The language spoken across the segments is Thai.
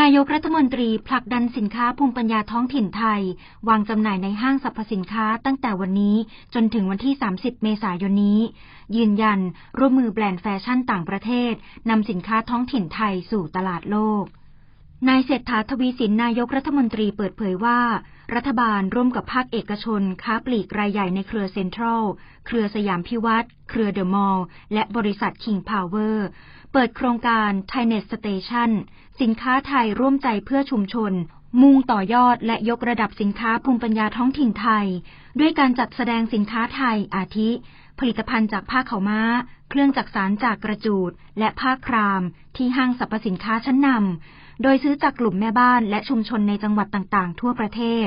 นายกรัฐมนตรีผลักดันสินค้าภูมิปัญญาท้องถิ่นไทย วางจำหน่ายในห้างสรรพสินค้าตั้งแต่วันนี้จนถึงวันที่ 30 เมษายนนี้ ยืนยัน ร่วมมือแบรนด์แฟชั่นต่างประเทศนำสินค้าท้องถิ่นไทยสู่ตลาดโลก นายเศรษฐาทวีสินนายกรัฐมนตรีเปิดเผยว่า รัฐบาลร่วมกับภาคเอกชน ค้าปลีกรายใหญ่ในเครือเซ็นทรัล เครือสยามพิวัตรเครือเดอะมอลล์และบริษัทคิงพาวเวอร์เปิดโครงการ Thainet Station สินค้าไทยร่วมใจเพื่อชุมชน มุ่งต่อยอดและยกระดับสินค้าภูมิปัญญาท้องถิ่นไทย ด้วยการจัดแสดงสินค้าไทยอาทิ ผลิตภัณฑ์จากผ้าเขาม้า เครื่องจักสานจากกระจูด และผ้าคราม ที่ห้างสรรพสินค้าชั้นนำโดยซื้อจากกลุ่มแม่บ้านและชุมชนในจังหวัดต่างๆ ทั่วประเทศ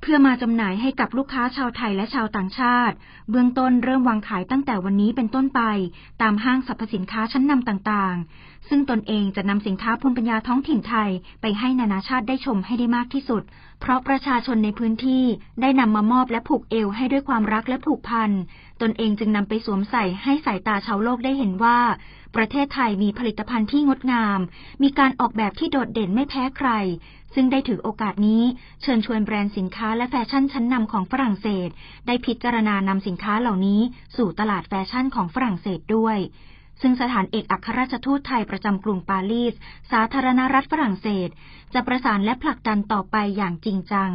เพื่อมาจำหน่ายให้กับลูกค้าชาวไทยและชาวต่างชาติ เบื้องต้นเริ่มวางขายตั้งแต่วันนี้เป็นต้นไป ตามห้างสรรพสินค้าชั้นนำต่างๆ ซึ่งตนเองจะนำสินค้าภูมิปัญญาท้องถิ่นไทยไปให้นานาชาติได้ชมให้ได้มากที่สุด เพราะประชาชนในพื้นที่ได้นำมามอบและผูกเอวให้ด้วยความรักและผูกพัน ตนเองจึงนำไปสวมใส่ให้สายตาชาวโลกได้เห็นว่า ประเทศไทยมีผลิตภัณฑ์ที่งดงาม มีการออกแบบที่โดดเด่นไม่แพ้ใคร ซึ่งได้ถือโอกาสนี้ เชิญชวนแบรนด์สินค้าาและแฟชั่นชั้นนำของฝรั่งเศส ได้พิจารณานำสินค้าเหล่านี้สู่ตลาดแฟชั่นของฝรั่งเศสด้วย ซึ่งสถานเอกอัครราชทูตไทยประจำกรุงปารีส สาธารณรัฐฝรั่งเศส จะประสานและผลักดันต่อไปอย่างจริงจัง